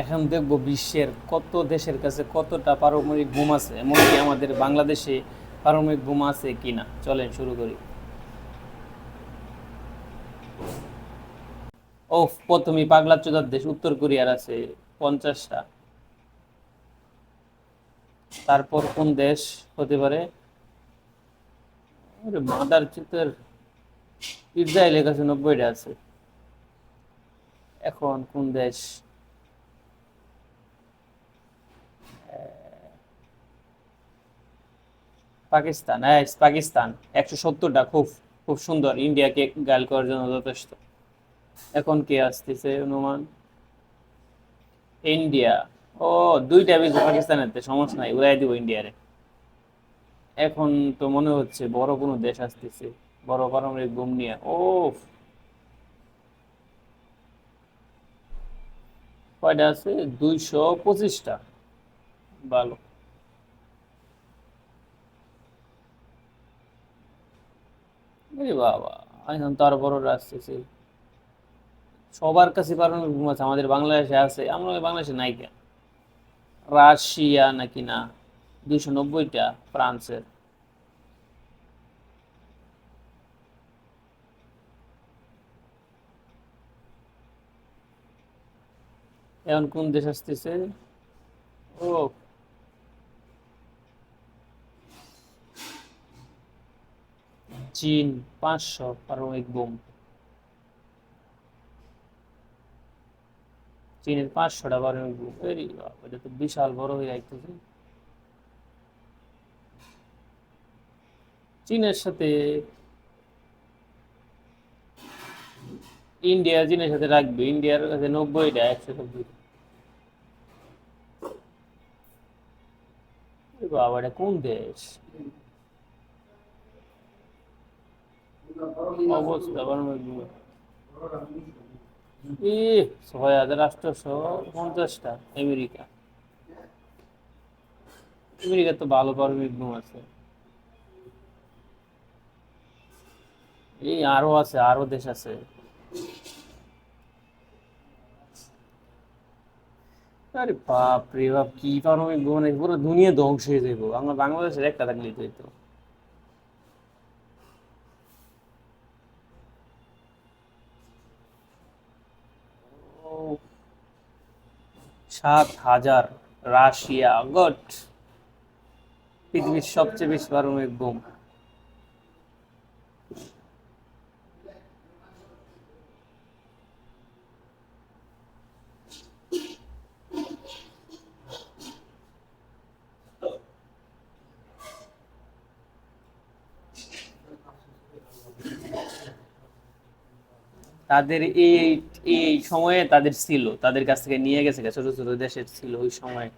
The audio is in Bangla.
এখন দেখব বিশ্বের কত দেশের কাছে কতটা পারমাণবিক বোম আছে, এমনকি আমাদের বাংলাদেশে পারমাণবিক বোম আছে কিনা। চলেন শুরু করি। ও প্রথমে পাগলা চোদার দেশ, উত্তর কোরিয়ার আছে, পঞ্চাশটা। তারপর কোন দেশ হতে পারে? মাদার চিতের ইসরায়েলের কাছে নব্বইটা আছে। এখন কোন দেশ? পাকিস্তান হ্যাঁ পাকিস্তান। একশো সত্তরটা, খুব খুব সুন্দর। ইন্ডিয়াকে গাল করার জন্য যথেষ্ট। এখন কে আসতেছে অনুমান ইন্ডিয়া। ও, দুইটা বেশি পাকিস্তানের সমস্যা নাই, উড়াই দিব ইন্ডিয়ারে। এখন তো মনে হচ্ছে বড় কোনো দেশ আসতেছে, বড় পারমাণবিক বোম নিয়ে। ও কয়টা আছে? দুইশো পঁচিশটা। ভালো। আরে বাবা এখন তো আরও বড়রা আসতেছে সবার কাছে পারমাণবিক বোম আছে, আমাদের বাংলাদেশে আছে, আমরা বাংলাদেশে নাই কেন? রাশিয়া নাকি না? দুইশো নব্বইটা ফ্রান্সের। এখন কোন দেশ আসতেছে? ও চীন, পাঁচশো পারমাণবিক বোম। চীনের পাঁচশোটা পারমাণবিক বোম। এটা তো বিশাল বড় হয়ে যাইতেছে। চীনের সাথে ইন্ডিয়া চীনের সাথে রাখবে। ইন্ডিয়ার কাছে নব্বইটা একশো নব্বই বাবা এটা কোন দেশ? অবস্থা ছয় পঞ্চাশটা আমেরিকা। আমেরিকা তো ভালো আছে। এই আরও আছে, আরও দেশ আছে। আরে বাপ রে বাপ, কি পারমাণবিক বোম পুরো দুনিয়া ধ্বংস হয়ে যাইব। আমরা বাংলাদেশের একটা থাকলেই তো সাত হাজার রাশিয়া গট পৃথিবীর সবচেয়ে বেশি পারমাণবিক বোম তাদের এই এই সময়ে তাদের ছিল, তাদের কাছ থেকে নিয়ে গেছে, ছোট ছোট দেশের ছিল ওই সময়।